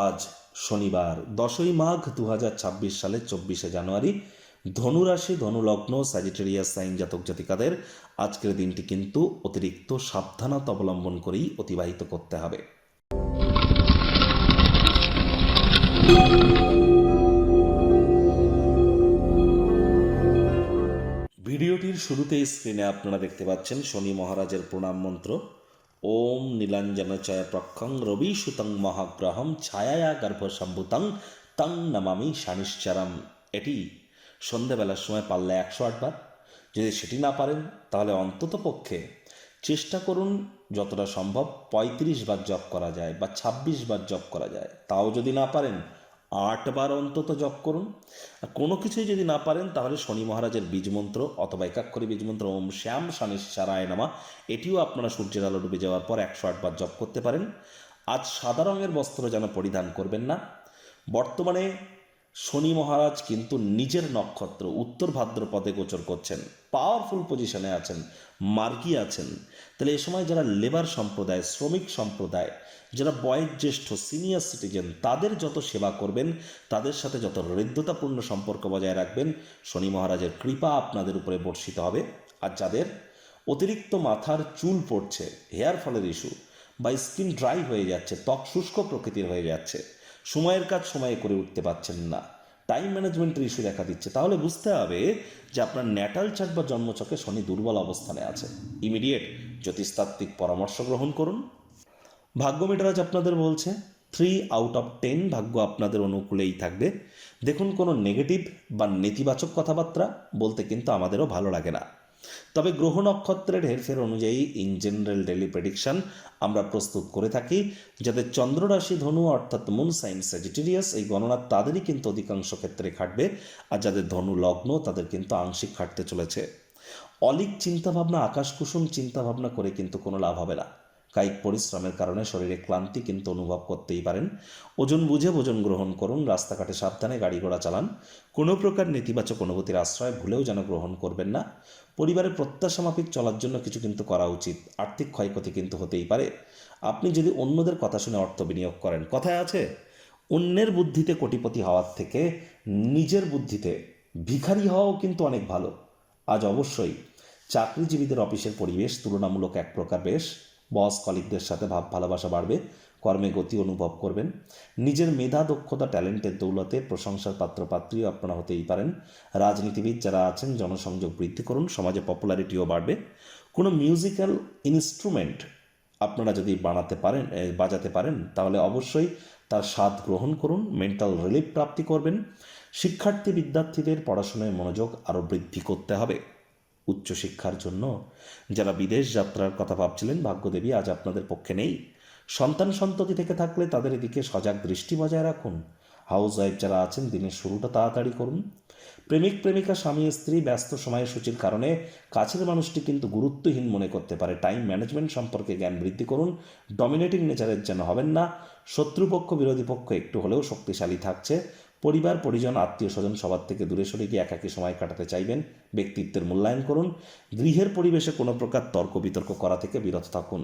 আজ শনিবার, দশই মাঘ দু সালের চব্বিশে জানুয়ারি, ধনুরাশি, ধনুলগ্ন স্যাজিটেরিয়াস সাইন জাতক জাতিকাদের আজকের দিনটি কিন্তু অতিরিক্ত সাবধানতা অবলম্বন করেই অতিবাহিত করতে হবে। ভিডিওটির শুরুতেই স্ক্রিনে আপনারা দেখতে পাচ্ছেন শনি মহারাজের প্রণাম মন্ত্র। ওম নীলাঞ্জন চয় প্রক্ষং রবি সুতং মহাগ্রহম ছায়া গর্ভসম্ভূতং তং নমামি শানিশ্চারম। এটি সন্ধ্যাবেলার সময় পারলে একশো আটবার যদি সেটি না পারেন, তাহলে অন্তত পক্ষে চেষ্টা করুন যতটা সম্ভব পঁয়ত্রিশ বার জপ করা যায় বা ছাব্বিশ বার জপ করা যায়। তাও যদি না পারেন আটবার অন্তত জপ করুন। কোনো কিছুই যদি না পারেন, তাহলে শনি মহারাজের বীজমন্ত্র অথবা একাক্ষরী বীজমন্ত্র ওম শ্যাম শানিশ্চারায় নামা। এটিও আপনারা সূর্যের আলো ডুবে যাওয়ার পর একশো আটবার জপ করতে পারেন। আজ সাদা রঙের বস্ত্র যেন পরিধান করবেন না। বর্তমানে শনি মহারাজ কিন্তু নিজের নক্ষত্র উত্তর ভাদ্রপদে গোচর করছেন। পাওয়ারফুল পজিশনে আছেন, মার্গি আছেন। তাহলে এ সময় যারা লেবার সম্প্রদায়, শ্রমিক সম্প্রদায়, যারা বয়োজ্যেষ্ঠ সিনিয়র সিটিজেন তাদের যত সেবা করবেন, তাদের সাথে যত হৃদ্যতাপূর্ণ সম্পর্ক বজায় রাখবেন, শনি মহারাজের কৃপা আপনাদের উপরে বর্ষিত হবে। আর যাদের অতিরিক্ত মাথার চুল পড়ছে হেয়ার ফলের ইস্যু বা স্কিন ড্রাই হয়ে যাচ্ছে, ত্বক শুষ্ক প্রকৃতির হয়ে যাচ্ছে সময়ের কাজ সময়ে করে উঠতে পারছেন না। টাইম ম্যানেজমেন্টের ইস্যু দেখা দিচ্ছে। তাহলে বুঝতে হবে যে আপনার ন্যাটাল চার্ট বা জন্মচকে শনি দুর্বল অবস্থানে আছে। ইমিডিয়েট জ্যোতিষতাত্ত্বিক পরামর্শ গ্রহণ করুন। ভাগ্য মিটারাজ আপনাদের বলছে থ্রি আউট অফ টেন ভাগ্য আপনাদের অনুকূলেই থাকবে। দেখুন কোনো নেগেটিভ বা নেতিবাচক কথাবার্তা বলতে কিন্তু আমাদেরও ভালো লাগে না। তবে গ্রহ নক্ষত্রের হেরফের অনুযায়ী ইন জেনারেল ডেলি প্রেডিকশন আমরা প্রস্তুত করে থাকি যাদের চন্দ্ররাশি ধনু অর্থাৎ মুন সাইন স্যাজিটেরিয়াস এই গণনা তাদেরই কিন্তু অধিকাংশ ক্ষেত্রে খাটবে আর যাদের ধনু লগ্ন তাদের কিন্তু আংশিক খাটতে চলেছে। অলিক চিন্তাভাবনা আকাশকুসুম চিন্তাভাবনা করে কিন্তু কোনো লাভ হবে না। কায়িক পরিশ্রমের কারণে শরীরে ক্লান্তি কিন্তু অনুভব করতেই পারেন। ওজন বুঝে ভোজন গ্রহণ করুন, রাস্তাঘাটে সাবধানে গাড়ি ঘোড়া চালান। কোনো প্রকার নেতিবাচক অনুভূতির আশ্রয় ভুলেও যেন গ্রহণ করবেন না। পরিবারের প্রত্যাশা মাফিক চলার জন্য কিছু কিন্তু করা উচিত। আর্থিক ক্ষয়ক্ষতি কিন্তু হতেই পারে। আপনি যদি অন্যদের কথা শুনে অর্থ বিনিয়োগ করেন, কথায় আছে, অন্যের বুদ্ধিতে কোটিপতি হওয়ার থেকে নিজের বুদ্ধিতে ভিখারি হওয়াও কিন্তু অনেক ভালো। আজ অবশ্যই চাকরিজীবীদের অফিসের পরিবেশ তুলনামূলক এক প্রকার বেশ। বস কলিকদের সাথে ভাব, ভালোবাসা বাড়বে, কর্মে গতি অনুভব করবেন। নিজের মেধা, দক্ষতা, ট্যালেন্টের দৌলতে প্রশংসার পাত্রপাত্রীও আপনারা হতেই পারেন। রাজনীতিবিদ যারা আছেন, জনসংযোগ বৃদ্ধি করুন, সমাজে পপুলারিটিও বাড়বে। কোনো মিউজিক্যাল ইনস্ট্রুমেন্ট আপনারা যদি বানাতে পারেন বাজাতে পারেন, তাহলে অবশ্যই তার স্বাদ গ্রহণ করুন মেন্টাল রিলিফ প্রাপ্তি করবেন। শিক্ষার্থী বিদ্যার্থীদের পড়াশোনায় মনোযোগ আরও বৃদ্ধি করতে হবে। উচ্চশিক্ষার জন্য। যারা বিদেশ যাত্রার কথা ভাবছিলেন, ভাগ্যদেবী আজ আপনাদের পক্ষে নেই। সন্তান সন্ততি থেকে থাকলে তাদের এদিকে সজাগ দৃষ্টি বজায় রাখুন। হাউস ওয়াইফ যারা আছেন, দিনের শুরুটা তাড়াতাড়ি করুন। প্রেমিক, প্রেমিকা, স্বামী, স্ত্রী, ব্যস্ত সময়সূচির কারণে কাছের মানুষটি কিন্তু গুরুত্বহীন মনে করতে পারে। টাইম ম্যানেজমেন্ট সম্পর্কে জ্ঞান বৃদ্ধি করুন। ডমিনেটিং নেচারের যেন হবেন না। শত্রুপক্ষ, বিরোধী পক্ষ একটু হলেও শক্তিশালী থাকছে। পরিবার, পরিজন, আত্মীয় স্বজন সবার থেকে দূরে সরে গিয়ে একাকি সময় কাটাতে চাইবেন, ব্যক্তিত্বের মূল্যায়ন করুন, গৃহের পরিবেশে কোনো প্রকার তর্ক বিতর্ক করা থেকে বিরত থাকুন।